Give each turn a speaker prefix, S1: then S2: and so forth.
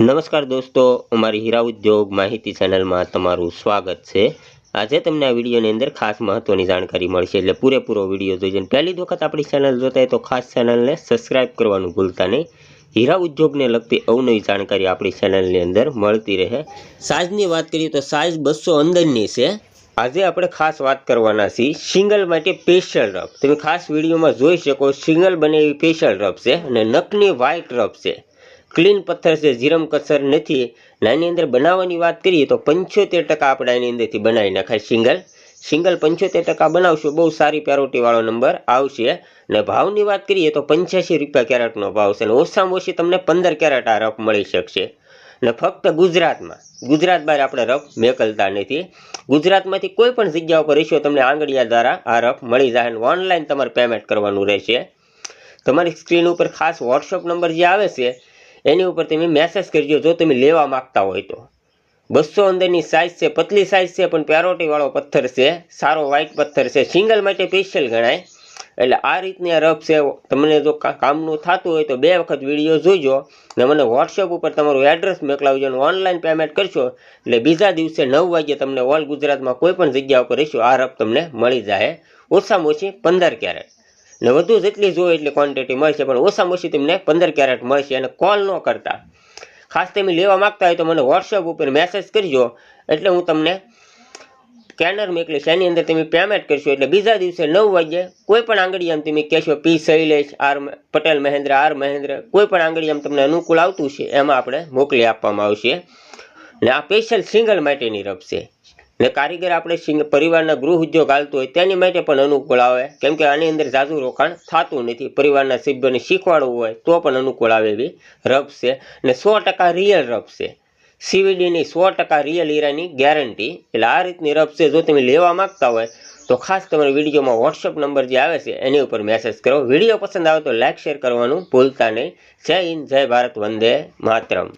S1: નમસ્કાર દોસ્તો, અમારી હીરા ઉદ્યોગ માહિતી ચેનલમાં તમારું સ્વાગત છે. આજે તમને આ વિડીયોની અંદર ખાસ મહત્ત્વની જાણકારી મળશે, એટલે પૂરેપૂરો વીડિયો જોઈજો અને પહેલી વખત આપણી ચેનલ જોતા હોય તો ખાસ ચેનલને સબસ્ક્રાઇબ કરવાનું ભૂલતા નહીં. હીરા ઉદ્યોગને લગતી અવનવી જાણકારી આપણી ચેનલની અંદર મળતી રહે. સાઇઝની વાત કરીએ તો સાઇઝ બસો અંદરની છે. આજે આપણે ખાસ વાત કરવાના છીએ સિંગલ માટે પેશિયલ રફ તમે ખાસ વિડીયોમાં જોઈ શકો સિંગલ બને એવી પેશિયલ રફ છે અને નકની વ્હાઇટ રફ છે. ક્લીન પથ્થર છે જીરમ કસર નથી. નાની અંદર બનાવવાની વાત કરીએ તો પંચોતેર ટકા આપણે આની અંદરથી બનાવી નાખાય સિંગલ. સિંગલ પંચોતેર ટકા બનાવશો, બહુ સારી પેરોટીવાળો નંબર આવશે. અને ભાવની વાત કરીએ તો પંચ્યાસી રૂપિયા કેરેટનો ભાવ છે અને ઓછામાં ઓછી તમને પંદર કેરેટ આ રફ મળી શકશે. અને ફક્ત ગુજરાતમાં ગુજરાત બહાર આપણે રફ મેકલતા નથી. ગુજરાતમાંથી કોઈ પણ જગ્યા ઉપર રહેશો, તમને આંગળીયા દ્વારા આ રફ મળી જાય અને ઓનલાઈન તમારે પેમેન્ટ કરવાનું રહેશે. તમારી સ્ક્રીન ઉપર ખાસ વોટ્સઅપ નંબર જે આવે છે એની ઉપર તમે મેસેજ કરજો, જો તમે લેવા માંગતા હોય તો. બસો અંદરની સાઇઝ છે, પતલી સાઇઝ છે, પણ પેરોટીવાળો પથ્થર છે, સારો વ્હાઇટ પથ્થર છે. સિંગલ માટે સ્પેશિયલ ગણાય. એટલે આ રીતની રફ છે, તમને જો કામનું થતું હોય તો બે વખત વીડિયો જોઈજો ને મને વોટ્સઅપ ઉપર તમારું એડ્રેસ મોકલાવજો અને ઓનલાઈન પેમેન્ટ કરશો. એટલે બીજા દિવસે નવ વાગ્યે તમને ઓલ ગુજરાતમાં કોઈ પણ જગ્યા ઉપર રહીશું, આ રફ તમને મળી જાય. ઓછામાં ઓછી પંદર કેરેટ ને વધુ જેટલી જોઈએ એટલી ક્વોન્ટિટી મળશે, પણ ઓછામાં ઓછી તમને પંદર કેરેટ મળશે અને કોલ ન કરતા. ખાસ તમે લેવા માગતા હોય તો મને વોટ્સઅપ ઉપર મેસેજ કરજો, એટલે હું તમને સ્કેનર મોકલીશ. એની અંદર તમે પેમેન્ટ કરશો, એટલે બીજા દિવસે નવ વાગ્યે કોઈ પણ આંગળીયામ તમે કહેશો P Shailesh R Patel Mahendra R Mahendra કોઈ પણ આંગળીયામ તમને અનુકૂળ આવતું છે, એમાં આપણે મોકલી આપવામાં આવશે. અને આ સ્પેશિયલ સિંગલ માટેની રફ છે ને કારીગર આપણે પરિવારના ગૃહ ઉદ્યોગ હાલતો હોય તેની માટે પણ અનુકૂળ આવે. કેમ કે આની અંદર ઝાઝુ રોકાણ થતું નથી. પરિવારના સભ્યોને શીખવાડવું હોય તો પણ અનુકૂળ આવે એવી રફ છે ને સો ટકા રિયલ રફ છે. સીવીડીની સો ટકા રિયલ હીરાની ગેરંટી એટલે આ રીતની રફ છે જો તમે લેવા માગતા હોય તો ખાસ તમારા વિડીયોમાં વોટ્સઅપ નંબર જે આવે છે એની ઉપર મેસેજ કરો. વીડિયો પસંદ આવે તો લાઇક શેર કરવાનું ભૂલતા નહીં. જય હિન્દ, જય ભારત, વંદે માતરમ.